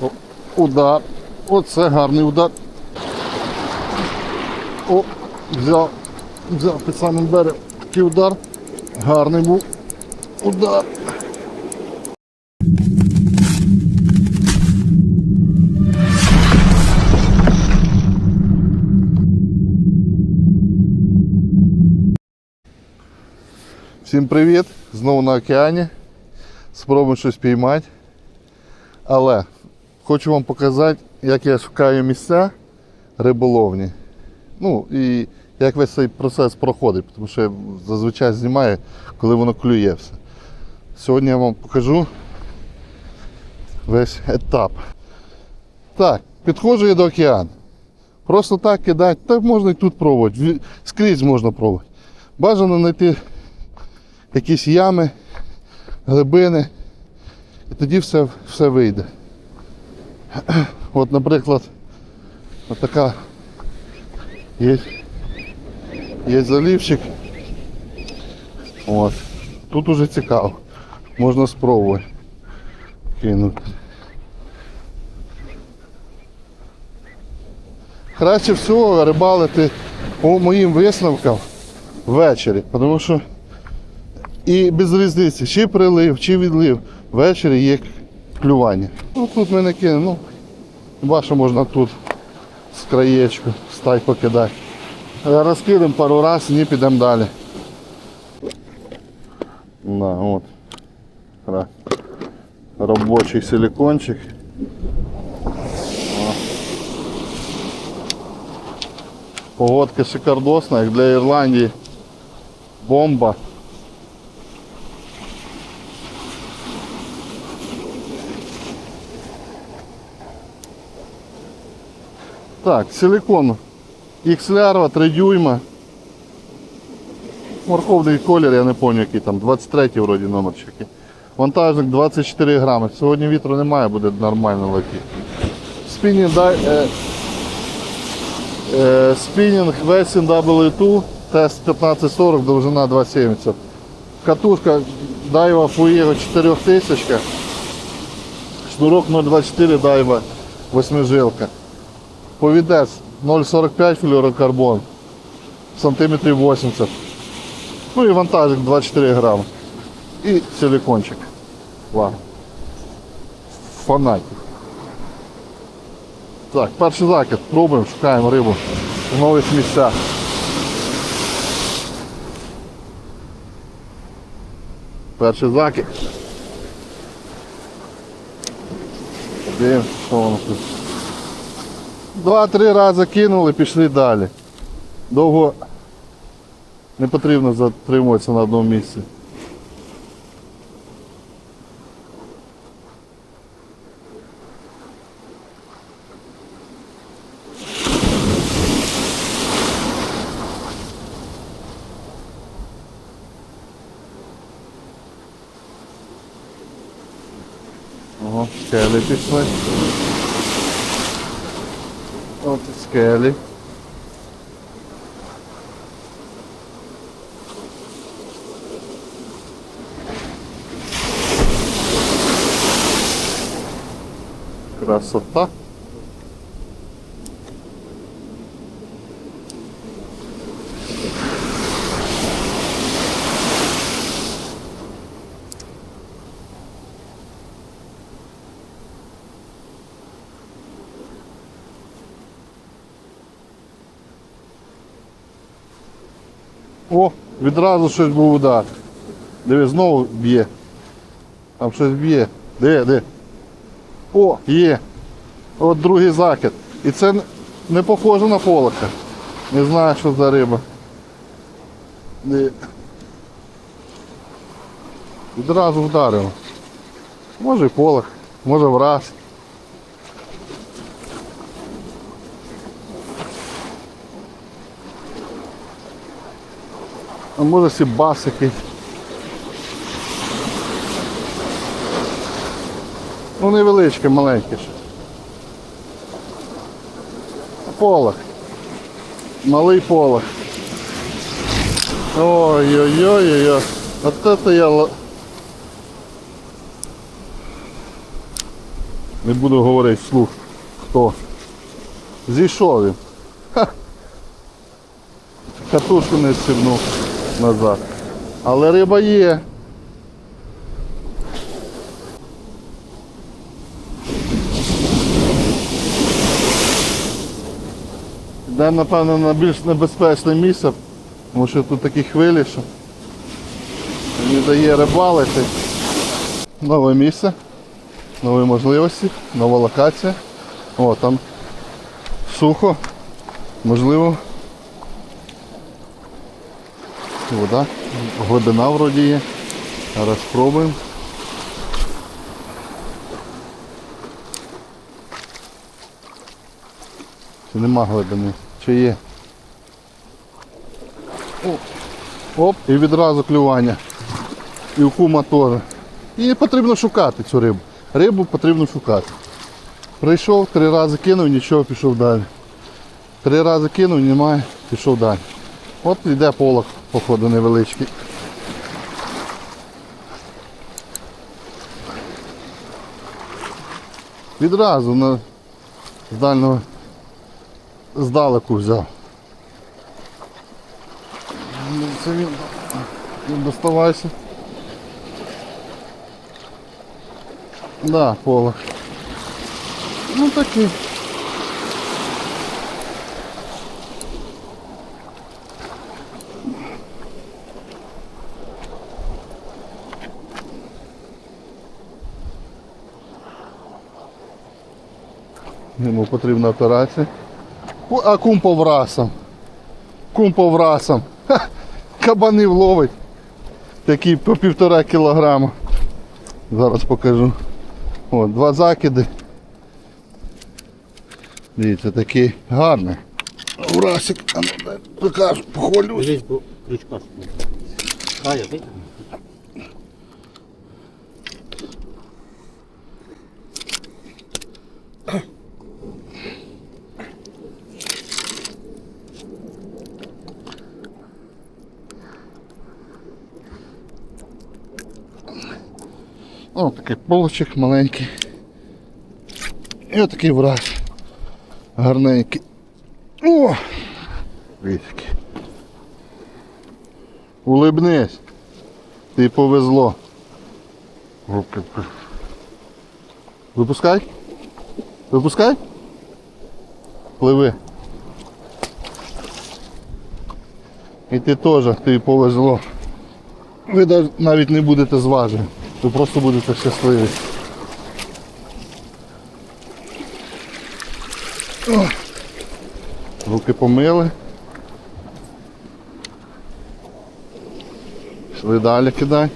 О, удар. Оце гарний удар. О, взяв. Взяв під самим берегом. Такий удар. Гарний був. Удар. Всім привіт! Знову на океані. Спробуємо щось піймати. Але хочу вам показати, як я шукаю місця риболовні. Ну і як весь цей процес проходить, тому що я зазвичай знімаю, коли воно клює все. Сьогодні я вам покажу весь етап. Так, підходжу я до океану. Просто так кидати, так можна і тут пробувати. Скрізь можна пробувати. Бажано знайти якісь ями, глибини, і тоді все, все вийде. От, наприклад, от є, є залівчик. От. Тут уже цікаво. Можна спробувати кинути. Краще всього рибалити по моїм висновкам ввечері, тому що і без різниці, чи прилив, чи відлив, ввечері є клювання. Ну тут ми не кинемо, ну, хіба що можна тут з краєчку стай покидати. Е, Розкидемо пару разів і підемо далі. На, от. Ра- Робочий силикончик. О. Погодка шикардосна, як для Ірландії. Бомба. Так, силикон X-лярва 3 дюйма. Морковний колір, я не пам'ятаю який там, 23 вроді номер. Вантажник 24 грами. Сьогодні вітру немає, буде нормально летіти. Спінінг, е, е, спінінг Westin W2, тест 1540, довжина 270. Катушка Daiwa Fuego 4000. Шнурок 0,24 Daiwa 8 жилка. Повідець 0,45 флюорокарбон, сантиметрів 80. Ну і вантажик 24 грами. І силикончик. Ладно. Фанатик. Так, перший закид. Пробуємо, шукаємо рибу в нових місцях. Перший закид. Дивимося, що воно тут. Два-три рази кинули, пішли далі. Довго не потрібно затримуватися на одному місці. Ого, скелі пішли. От і скелі. Красота. О, відразу щось був удар. Диви, знову б'є. Там щось б'є. Де, де? О, є. От другий закид. І це не похоже на полока. Не знаю, що за риба. Де. Відразу вдарило. Може і полок, може враз. А може сібас якийсь. Ну невеличке, маленьке ще. Полох. Малий полох. Ой-ой-ой-ой. От это я... Не буду говорити вслух, хто. Зійшов він. Ха. Катушку не стягнув назад. Але риба є. Йдемо, напевно, на більш небезпечне місце, тому що тут такі хвилі, що не дає рибалити. Нове місце, нові можливості, нова локація. О, там сухо, можливо. Вода, глибина вроді є. Зараз спробуємо. Чи нема глибини? Чи є? Оп, і відразу клювання. І у кума теж. І потрібно шукати цю рибу. Рибу потрібно шукати. Прийшов, три рази кинув, нічого, пішов далі. Три рази кинув, немає, пішов далі. От йде полок, походу, невеличкий. Відразу на з дальнього здалеку взяв. Ну, Це він не доставайся. Да, полок. Ну такий. Потрібна операція. А кум поврасом. Кум поврасом. Ха, Кабанів. Такі по півтора кілограма. Зараз покажу. О, два закиди. Дивіться, такий гарний. Урасик, ну покажу, похвалюсь. Крючка. А, я. О, такий полочок маленький. І отакий враз. Гарненький. О! Вітки. Улибнись. Ти повезло. Випускай. Випускай. Пливи. І ти теж, тобі повезло. Ви навіть не будете зважені. Ви просто будете щасливі. Руки помили. Пішли далі кидай.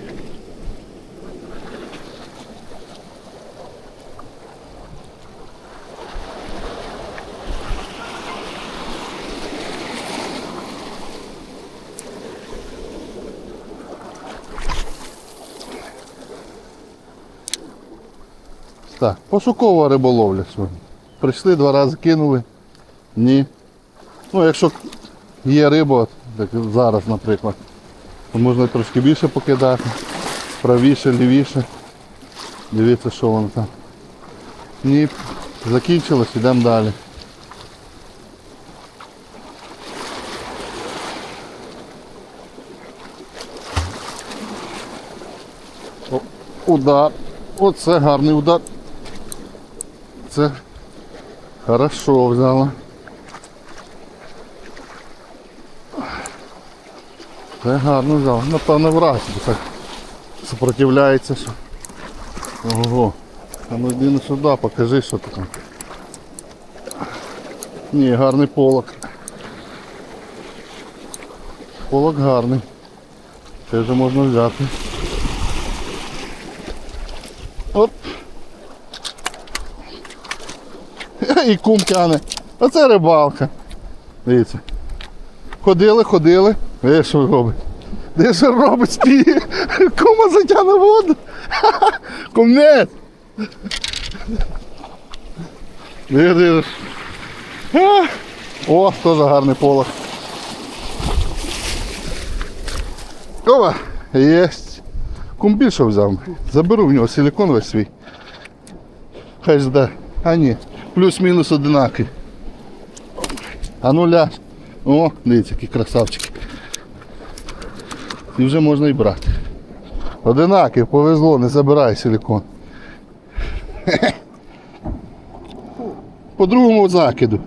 Так, пошукова риболовля сьогодні. Прийшли, два рази кинули. Ні. Ну, якщо є риба, так зараз, наприклад, то можна трошки більше покидати. Правіше, лівіше. Дивіться, що воно там. Ні, закінчилось, йдемо далі. О, удар. Оце гарний удар. Це хорошо взяла. Це гарно взяла. Напевно враз, бо так сопротивляється. Що... Ого. А ну йди на сюди, покажи, що ти там. Ні, гарний полок. Полок гарний. Це вже можна взяти. Оп. І кум тяне. Оце рибалка. Дивіться. Ходили, ходили. Де що робить? Де що робить спіє? Кума затягне воду. Кумнець. О, теж гарний полок. Ова, єсть. Кум більше взяв. Заберу в нього силикон весь свій. Хай жде. А ні, плюс-мінус одинакові. А ну ляж. О, дивіться, які красавчики. І вже можна і брати. Одинакові, повезло, не забирай силикон. По другому закиду.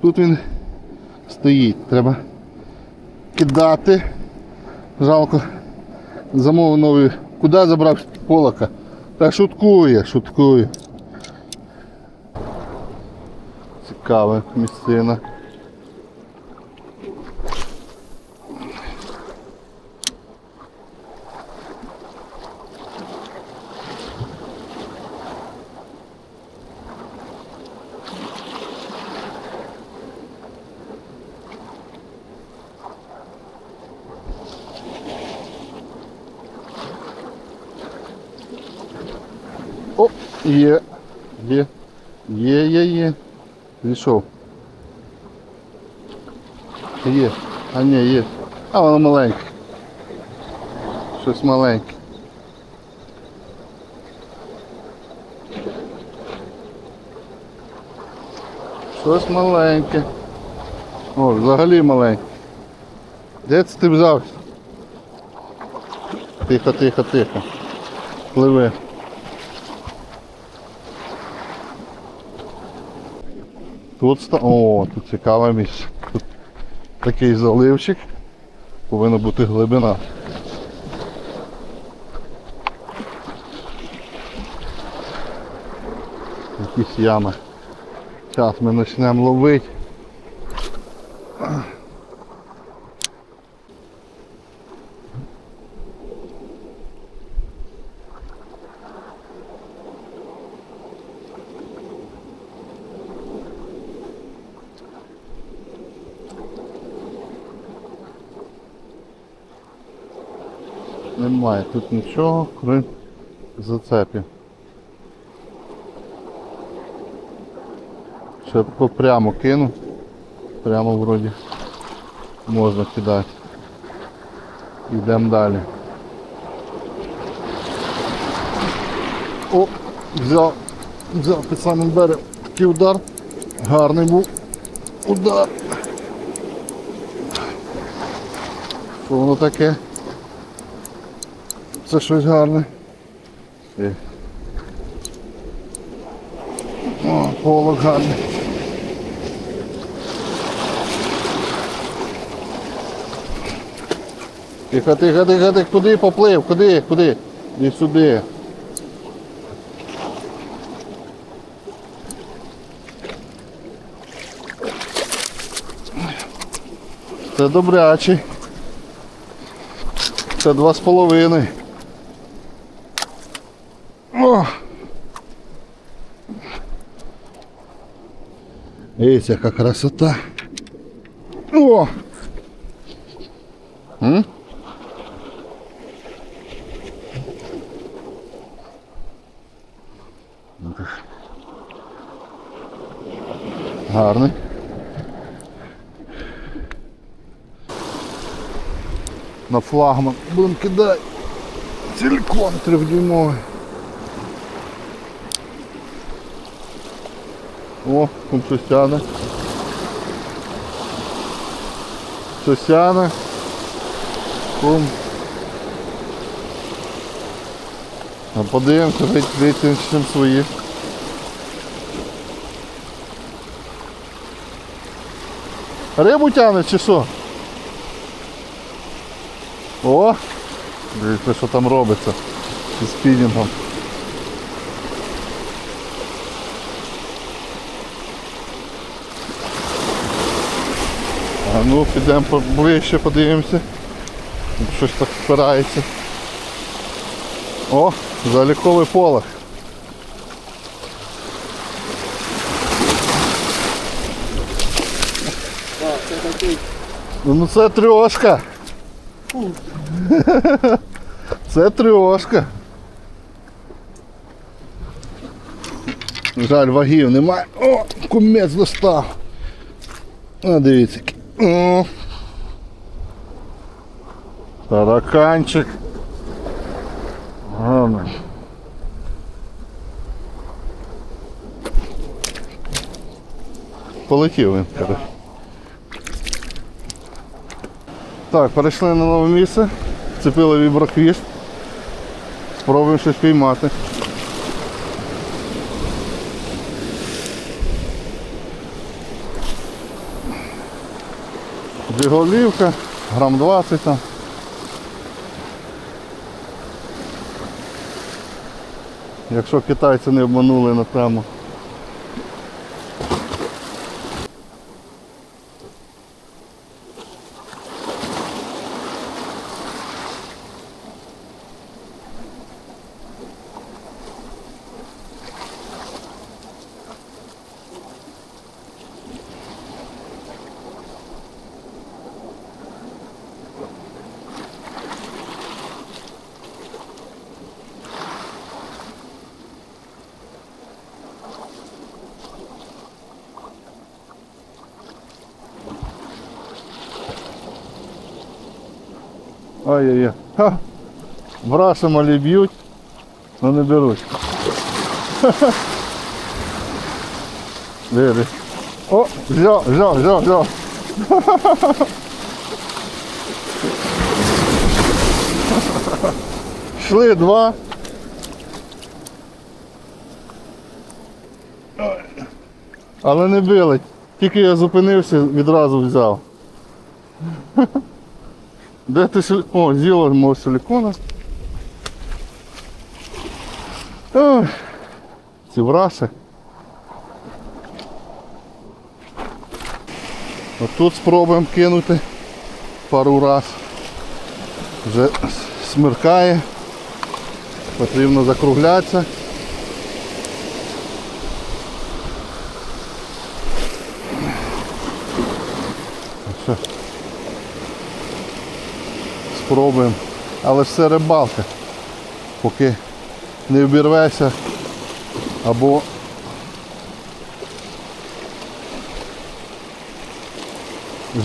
Тут він стоїть. Треба кидати. Жалко. Замовив новий. Куди забрав полока? Та шуткує, шуткує. Цікава місцина. Є. Є. Є, є, є. Зійшов. Є. А ні, є. А воно маленьке. Щось маленьке. Щось маленьке. О, взагалі маленьке. Де це ти взявся? Тихо, тихо, тихо. Пливе. Тут ста... О, тут цікаве місце. Тут такий заливчик. Повинна бути глибина. Якісь ями. Зараз ми почнемо ловити. Немає тут нічого, крім зацепів. Ще попрямо кину. Прямо вроді можна кидати. Йдемо далі. О, взяв, взяв під самим берегом такий удар. Гарний був удар. Що воно таке? Це щось гарне. О, полок гарний. Тихо, тихо, тихо, тихо, куди поплив? Куди? Куди? І сюди. Це добрячий. Це два з половиною. Дивіться, яка красота. О! М? Гарний. На флагман будемо кидати. Силикон трьохдюймовий. О, там щось тяне. Щось тяне. Кум. А подивимося, витягнемо свої. Рибу тягне чи що? О! Дивіться, що там робиться зі спінінгом. Ну, підемо поближче, подивимося. Щось так спирається. О, заліковий полах. це. Ну це трьошка. Це трьошка. Жаль, вагів немає. О, кумець достав. А, дивіться. О. Тараканчик. Гарно. Полетів він. коротше. Так, перейшли на нове місце, вцепили віброхвіст. Спробуємо щось піймати. Біголівка, грам 20 там. Якщо китайці не обманули на тему. Ай-яй-яй. Ха. Браші малі б'ють, але не беруть. Диви. О, взяв, взяв, взяв, взяв. Шли два. Але не били. Тільки я зупинився, відразу взяв. Де ти сили... О, з'їла мого силикона. Ой, ці враси. Отут спробуємо кинути пару раз. Вже смеркає. Потрібно закруглятися. Спробуємо. Але ж це рибалка. Поки не обірвеся або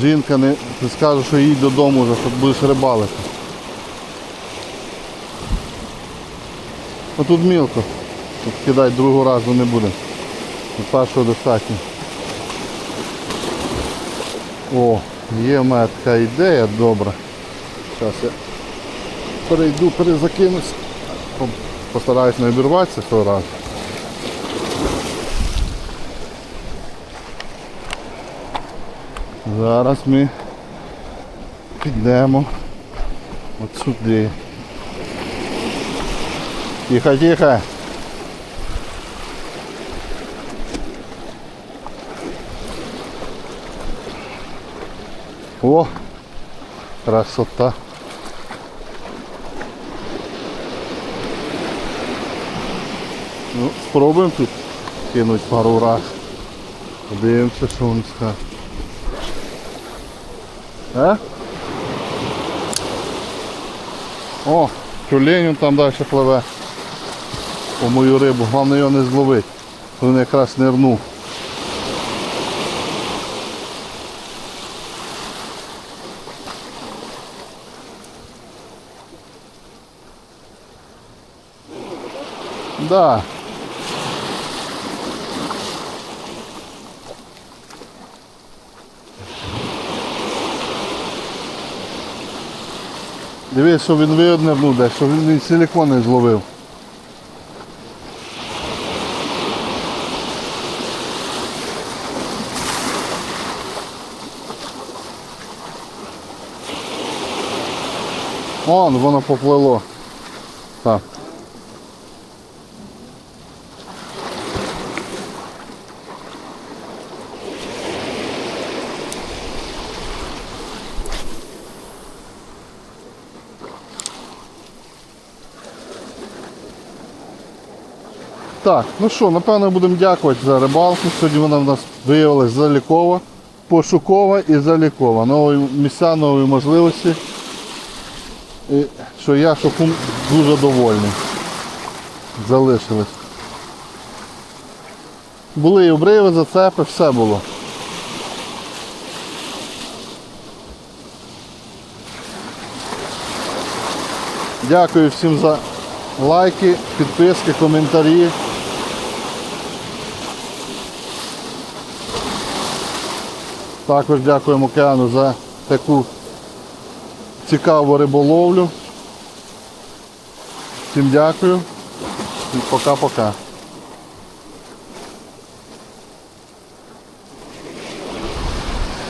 жінка не не скаже, що їдь додому вже, що будеш рибалити. Ну тут мілко. Тут кидати другого разу не. Тут Першого достатньо. О, є в мене така ідея добра. Зараз я перейду, перезакинусь. Постараюсь не обірватися цього разу. Зараз ми підемо от сюди. Тихо, тихо. О, красота. Ну, спробуємо тут кинути пару раз. Подивимося, що він скаже. А? О, тюлень там далі пливе. По мою рибу. Головне його не зловити. Він якраз нирнув. Да. Дивись, що він виоднернув десь, що він, він силикон не зловив. Вон, воно поплило. Так. Так, ну що, напевно будемо дякувати за рибалку. Сьогодні вона в нас виявилася залікова, пошукова і залікова. Нові місця, нові можливості. І що я шокун дуже довольний. Залишились. Були і обриви, зацепи, все було. Дякую всім за лайки, підписки, коментарі. Також дякуємо океану за таку цікаву риболовлю. Всім дякую і пока-пока.